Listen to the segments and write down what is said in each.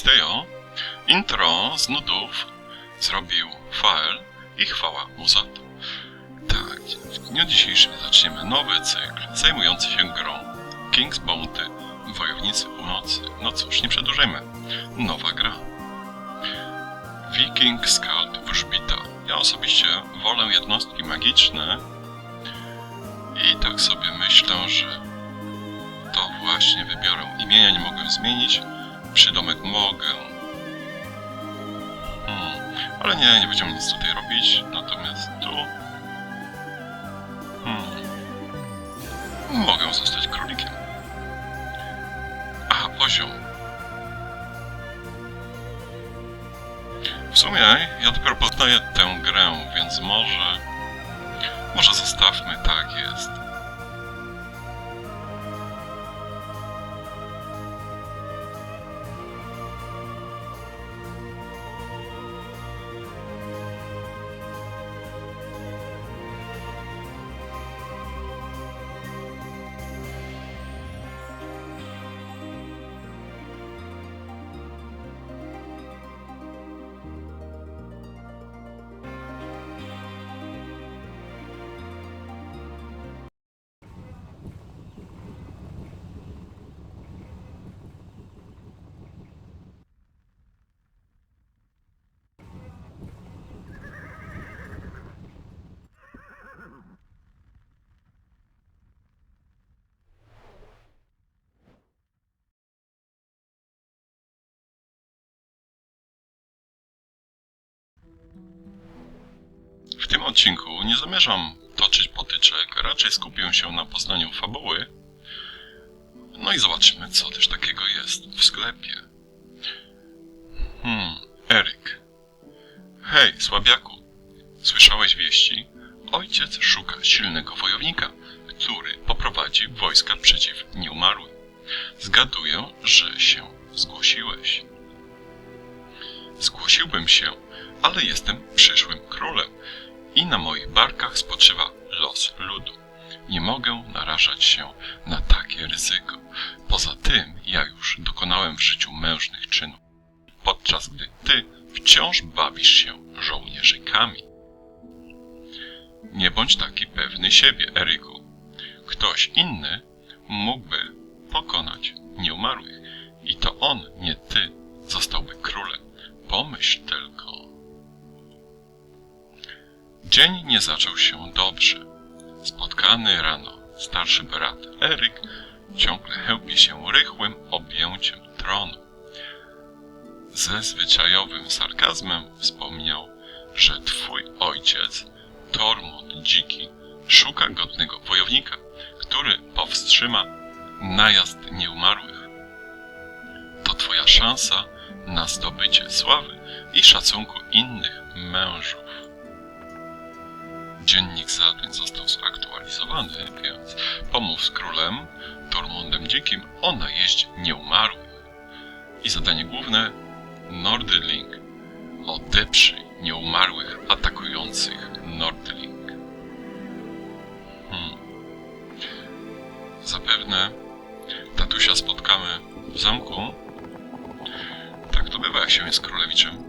Kristeo. Intro z nudów zrobił Fael i chwała mu za to. Tak, w dniu dzisiejszym zaczniemy nowy cykl zajmujący się grą King's Bounty Wojownicy Północy. No cóż, nie przedłużajmy. Nowa gra. Viking Skald Wróżbita. Ja osobiście wolę jednostki magiczne i tak sobie myślę, że to właśnie wybiorę. Imienia nie mogę zmienić, przydomek mogę. Hmm. Ale nie, nie będziemy nic tutaj robić. Natomiast tu... Hmm. Mogę zostać królikiem. Aha, poziom. W sumie ja dopiero poznaję tę grę, więc może... Może zostawmy tak jest. W tym odcinku nie zamierzam toczyć potyczek, raczej skupię się na poznaniu fabuły. No i zobaczymy, co też takiego jest w sklepie. Hmm, Eryk. Hej, słabiaku. Słyszałeś wieści? Ojciec szuka silnego wojownika, który poprowadzi wojska przeciw nieumarłym. Zgaduję, że się zgłosiłeś. Zgłosiłbym się, ale jestem przyszłym królem i na moich barkach spoczywa los ludu. Nie mogę narażać się na takie ryzyko. Poza tym, ja już dokonałem w życiu mężnych czynów, podczas gdy ty wciąż bawisz się żołnierzykami. Nie bądź taki pewny siebie, Eryku. Ktoś inny mógłby pokonać nieumarłych i to on, nie ty, zostałby królem. Pomyśl tylko. Dzień nie zaczął się dobrze. Spotkany rano starszy brat Eryk ciągle chełpi się rychłym objęciem tronu. Ze zwyczajowym sarkazmem wspomniał, że twój ojciec, Tormund Dziki, szuka godnego wojownika, który powstrzyma najazd nieumarłych. To twoja szansa na zdobycie sławy i szacunku innych mężów. Dziennik zadań został zaktualizowany, więc pomów z królem Tormundem Dzikim o najeździe nieumarłych. I zadanie główne Nordling. Odeprzyj nieumarłych atakujących Nordling. Hmm. Zapewne tatusia spotkamy w zamku. Tak to bywa, jak się jest królewiczem.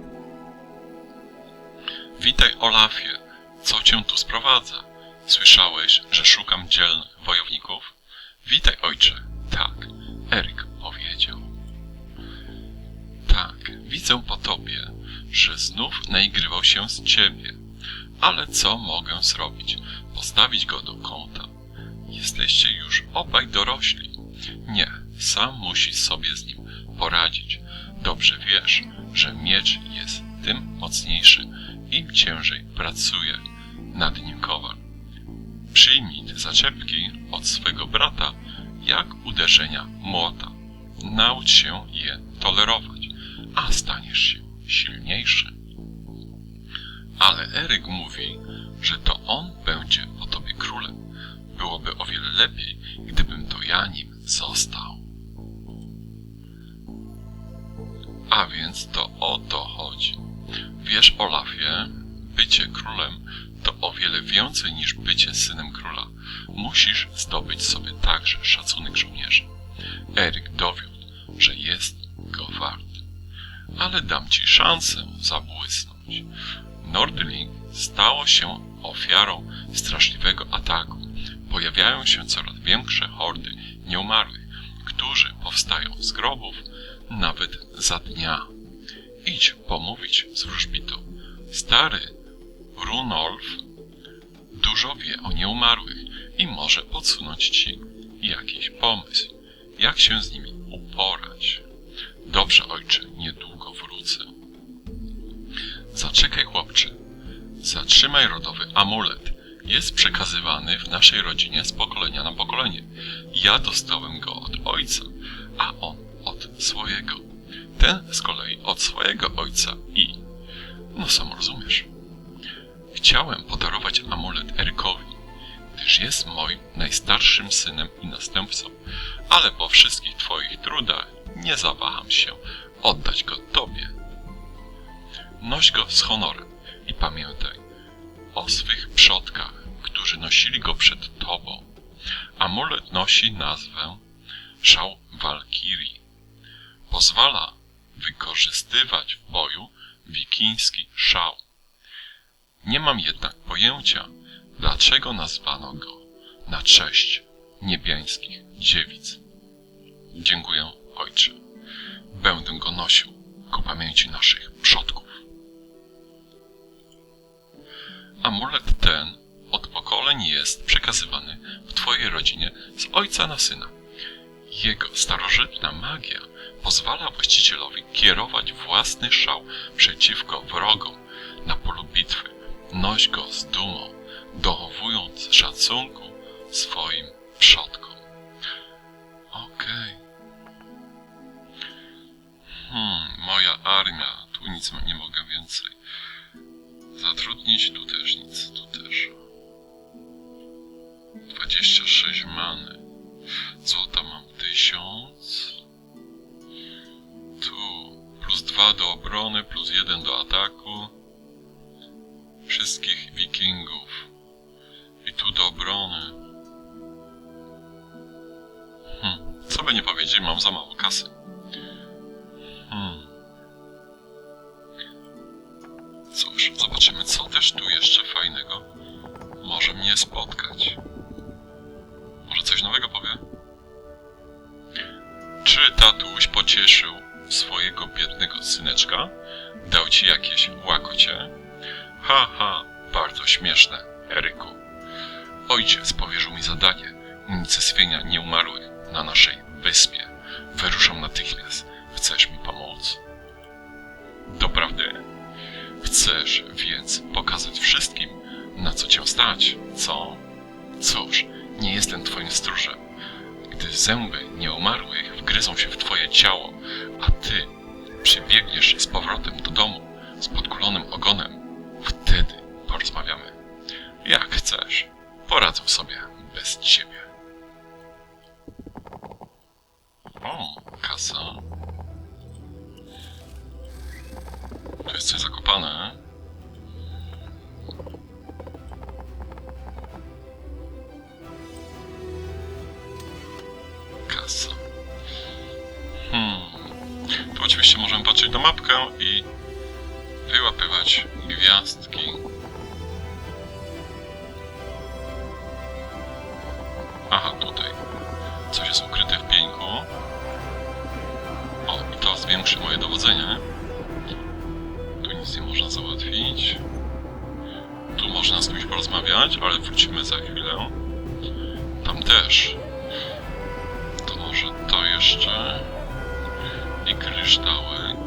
Witaj, Olafie. Co cię tu sprowadza? Słyszałeś, że szukam dzielnych wojowników? Witaj, ojcze. Tak, Eryk powiedział. Tak, widzę po tobie, że znów naigrywał się z ciebie. Ale co mogę zrobić? Postawić go do kąta. Jesteście już obaj dorośli. Nie, sam musi sobie z nim poradzić. Dobrze wiesz, że miecz jest tym mocniejszy, im ciężej pracuje nad nim kowal. Przyjmij te zaczepki od swego brata, jak uderzenia młota. Naucz się je tolerować, a staniesz się silniejszy. Ale Eryk mówi, że to on będzie po tobie królem. Byłoby o wiele lepiej, gdybym to ja nim został. A więc to o to chodzi. Wiesz, Olafie, bycie królem to o wiele więcej niż bycie synem króla. Musisz zdobyć sobie także szacunek żołnierzy. Eryk dowiódł, że jest go wart. ale dam ci szansę zabłysnąć. Nordling stało się ofiarą straszliwego ataku. Pojawiają się coraz większe hordy nieumarłych, którzy powstają z grobów nawet za dnia. Idź pomówić z wróżbitą. Stary Runolf dużo wie o nieumarłych i może podsunąć ci jakiś pomysł, jak się z nimi uporać. Dobrze, ojcze, niedługo wrócę. Zaczekaj, chłopcze. Zatrzymaj rodowy amulet. Jest przekazywany w naszej rodzinie z pokolenia na pokolenie. Ja dostałem go od ojca, a on od swojego. Ten z kolei od swojego ojca i... No sam rozumiesz. Chciałem podarować amulet Erykowi, gdyż jest moim najstarszym synem i następcą, ale po wszystkich twoich trudach nie zawaham się oddać go tobie. Noś go z honorem i pamiętaj o swych przodkach, którzy nosili go przed tobą. Amulet nosi nazwę Szał Walkirii. Pozwala wykorzystywać w boju wikiński szał. Nie mam jednak pojęcia, dlaczego nazwano go na cześć niebiańskich dziewic. Dziękuję, ojcze. Będę go nosił ku pamięci naszych przodków. Amulet ten od pokoleń jest przekazywany w Twojej rodzinie z ojca na syna. Jego starożytna magia pozwala właścicielowi kierować własny szał przeciwko wrogom na polu bitwy. Noś go z dumą, dochowując szacunku swoim przodkom. Okej. Hmm, moja armia. Tu nic nie mogę więcej. Zatrudnić tu też nic, tu też. 26 many. Złota mam 1000. Tu plus 2 do obrony, plus 1 do ataku. Za mało kasy. Hmm. Cóż, zobaczymy, co też tu jeszcze fajnego może mnie spotkać. Może coś nowego powie? Czy tatuś pocieszył swojego biednego syneczka? Dał ci jakieś łakocie? Ha, ha, bardzo śmieszne, Eryku. Ojciec powierzył mi zadanie unicestwienia nieumarłych na naszej wyspie. Wyruszam natychmiast. Chcesz mi pomóc? Doprawdy? Chcesz więc pokazać wszystkim, na co cię stać, co? Cóż, nie jestem twoim stróżem. Gdy zęby nieumarłych wgryzą się w twoje ciało, a ty przybiegniesz z powrotem do domu z podkulonym ogonem, wtedy porozmawiamy. Jak chcesz, poradzę sobie bez ciebie. O, kasa. Tu jest coś zakopane. Kasa. Hmm. Tu oczywiście możemy patrzeć na mapkę i wyłapywać gwiazdki. Tu nic nie można załatwić. Tu można z kimś porozmawiać, ale wrócimy za chwilę. Tam też. To może to jeszcze. I kryształek.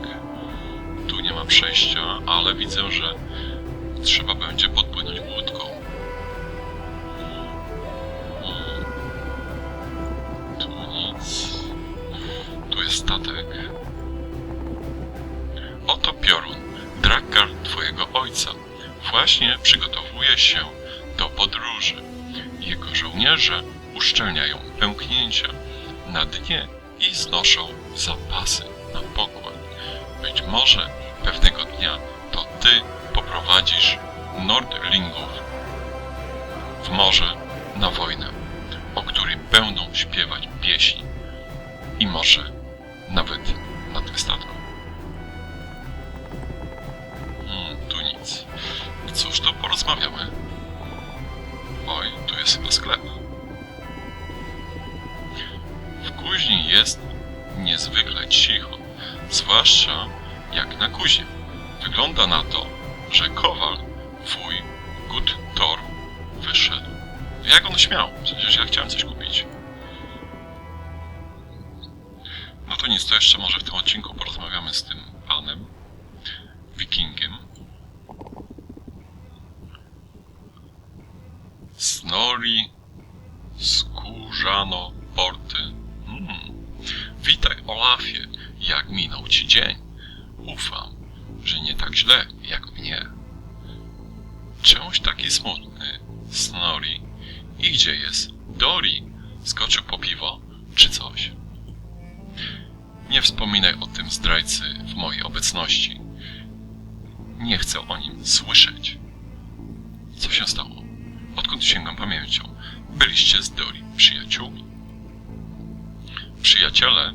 Tu nie ma przejścia, ale widzę, że trzeba będzie podpłynąć śpiewać pieśni. I może nawet to nic, to jeszcze może w tym odcinku porozmawiamy z tym panem, wikingiem. Snori skórzano porty. Hmm. Witaj, Olafie, jak minął ci dzień? Ufam, że nie tak źle jak mnie. Czemuś taki smutny, Snori. I gdzie jest Dori? Skoczył po piwo, czy coś? Nie wspominaj o tym zdrajcy w mojej obecności. Nie chcę o nim słyszeć. Co się stało? Odkąd sięgam pamięcią? Byliście z Dori przyjaciółmi. Przyjaciele,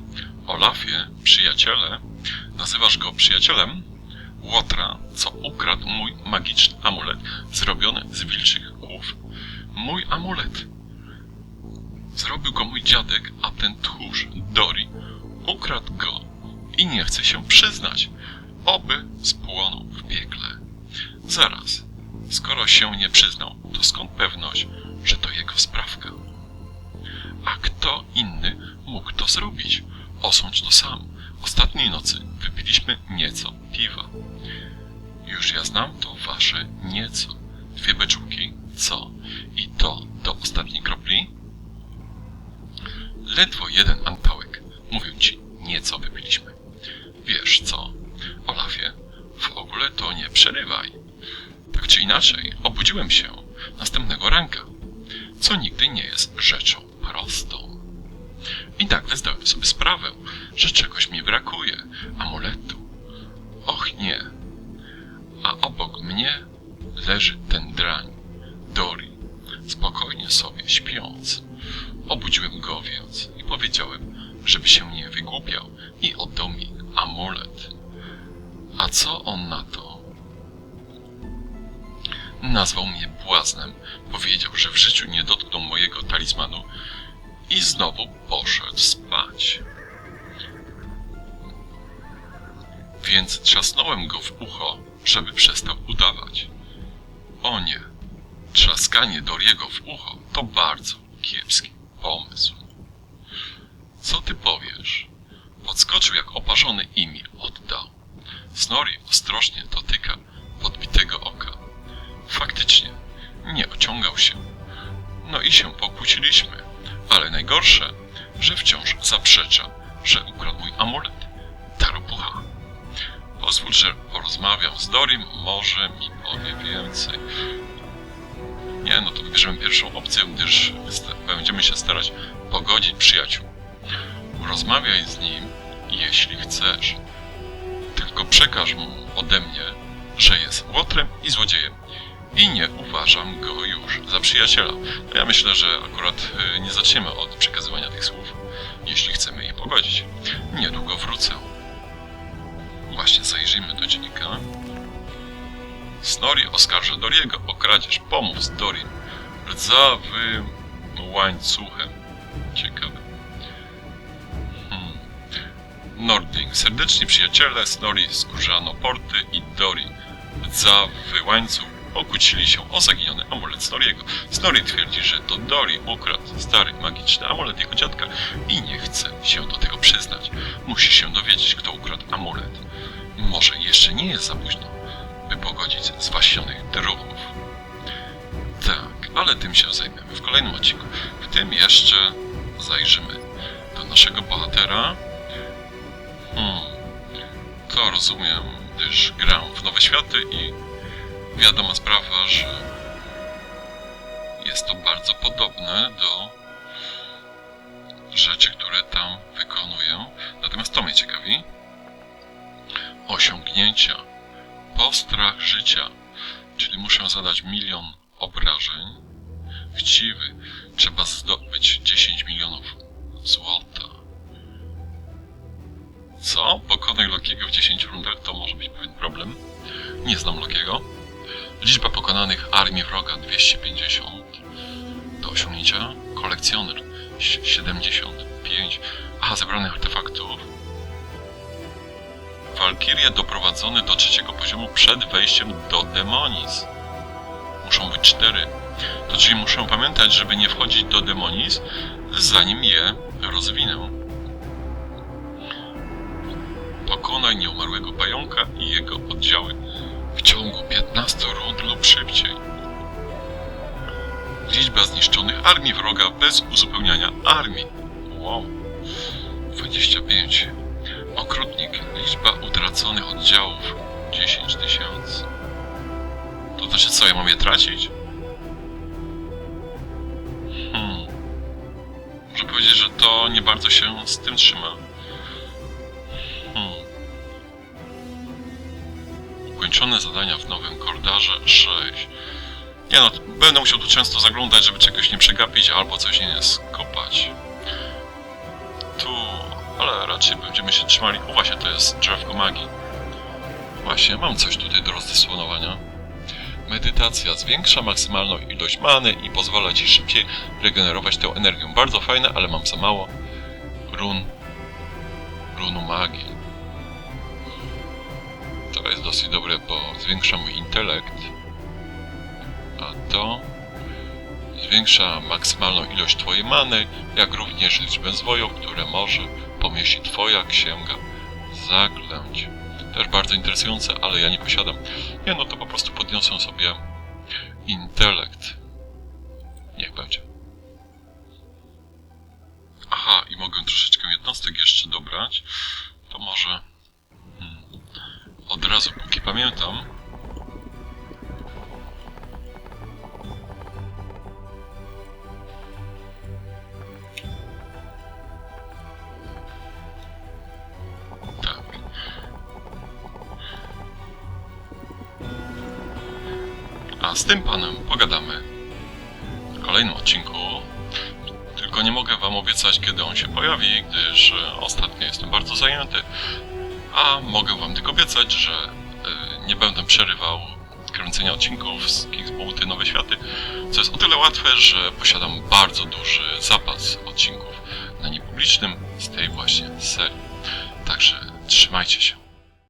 Olafie, przyjaciele, nazywasz go przyjacielem? Łotra, co ukradł mój magiczny amulet zrobiony z wilczych głów. Mój amulet. Zrobił go mój dziadek, a ten tchórz, Dori, ukradł go i nie chce się przyznać. Oby spłonął w piekle. Zaraz, skoro się nie przyznał, to skąd pewność, że to jego sprawka? A kto inny mógł to zrobić? Osądź to sam. Ostatniej nocy wypiliśmy nieco piwa. Już ja znam to wasze nieco. Dwie beczułki, co? I to do ostatniej kropli? Ledwo jeden antałek. Mówię ci, nieco wypiliśmy. Wiesz co, Olafie, w ogóle to nie przerywaj. Tak czy inaczej, obudziłem się następnego ranka, co nigdy nie jest rzeczą prostą. I nagle zdałem sobie sprawę, że czegoś mi brakuje. Amuletu. Och nie. A obok mnie leży ten drań, Dori, spokojnie sobie śpiąc. Obudziłem go więc i powiedziałem, żeby się nie wygłupiał i oddał mi amulet. A co on na to? Nazwał mnie błaznem, powiedział, że w życiu nie dotknął mojego talizmanu i znowu poszedł spać. Więc trzasnąłem go w ucho, żeby przestał udawać. O nie, trzaskanie Doriego w ucho to bardzo kiepski pomysł. Co ty powiesz? Podskoczył jak oparzony i mi oddał. Snori ostrożnie dotyka podbitego oka. Faktycznie, nie ociągał się. No i się pokłóciliśmy, ale najgorsze, że wciąż zaprzecza, że ukradł mój amulet. Taropucha. Pozwól, że porozmawiam z Dorim, może mi powie więcej. Nie, no to wybierzemy pierwszą opcję, gdyż będziemy się starać pogodzić przyjaciół. Rozmawiaj z nim, jeśli chcesz. Tylko przekaż mu ode mnie, że jest łotrem i złodziejem. I nie uważam go już za przyjaciela. No ja myślę, że akurat y, nie zaczniemy od przekazywania tych słów, jeśli chcemy ich pogodzić. Niedługo wrócę. Właśnie zajrzyjmy do dziennika. Snori oskarża Doriego o kradzież. Pomów z Dorim. Rdzawym łańcuchem. Ciekawe. Nordling. Serdeczni przyjaciele Snori skórzano porty i Dori. Rdzawy łańcuch pokłócili się o zaginiony amulet Snoriego. Snori twierdzi, że to Dori ukradł stary magiczny amulet jego dziadka i nie chce się do tego przyznać. Musi się dowiedzieć, kto ukradł amulet. Może jeszcze nie jest za późno, by pogodzić zwasionych druhów. Tak, ale tym się zajmiemy w kolejnym odcinku. W tym jeszcze zajrzymy do naszego bohatera. Hmm, to rozumiem, gdyż gram w Nowe Światy i wiadoma sprawa, że jest to bardzo podobne do rzeczy, które tam wykonuję. Natomiast to mnie ciekawi. Osiągnięcia. Postrach życia. Czyli muszę zadać milion obrażeń. Chciwy. Trzeba zdobyć 10 milionów złota. Co? Pokonaj Lokiego w 10 rundach to może być pewien problem. Nie znam Lokiego. Liczba pokonanych armii wroga 250. Do osiągnięcia kolekcjoner si- 75. Aha, zebranych artefaktów. Walkirie doprowadzone do trzeciego poziomu przed wejściem do Demonis. Muszą być cztery. To czyli muszę pamiętać, żeby nie wchodzić do Demonis, zanim je rozwinę. Pokonaj nieumarłego pająka i jego oddziały w ciągu 15 rund lub szybciej. Liczba zniszczonych armii wroga bez uzupełniania armii. Wow. 25. Okrutnik. Liczba utraconych oddziałów 10 tysięcy. To znaczy co, ja mam je tracić? Hmm. Muszę powiedzieć, że to nie bardzo się z tym trzyma. Zadania w nowym kordarze 6. Nie no, będę musiał tu często zaglądać, żeby czegoś nie przegapić albo coś nie skopać. Tu, ale raczej będziemy się trzymali. O właśnie, to jest drzewko magii. Właśnie, mam coś tutaj do rozdysponowania. Medytacja zwiększa maksymalną ilość many i pozwala ci szybciej regenerować tę energię. Bardzo fajne, ale mam za mało run, runu magii. To jest dosyć dobre, bo zwiększa mój intelekt. A to zwiększa maksymalną ilość twojej many, jak również liczbę zwojów, które może pomieścić twoja księga zaklęć. Też bardzo interesujące, ale ja nie posiadam. Nie no, to po prostu podniosę sobie intelekt. Niech będzie. Aha, i mogę troszeczkę jednostek jeszcze dobrać. To może od razu, póki pamiętam. Tak. A z tym panem pogadamy w kolejnym odcinku. Tylko nie mogę wam obiecać, kiedy on się pojawi, gdyż e, ostatnio jestem bardzo zajęty. A mogę wam tylko obiecać, że e, nie będę przerywał kręcenia odcinków z Kicksboaty Nowe Światy, co jest o tyle łatwe, że posiadam bardzo duży zapas odcinków na niepublicznym z tej właśnie serii. Także trzymajcie się.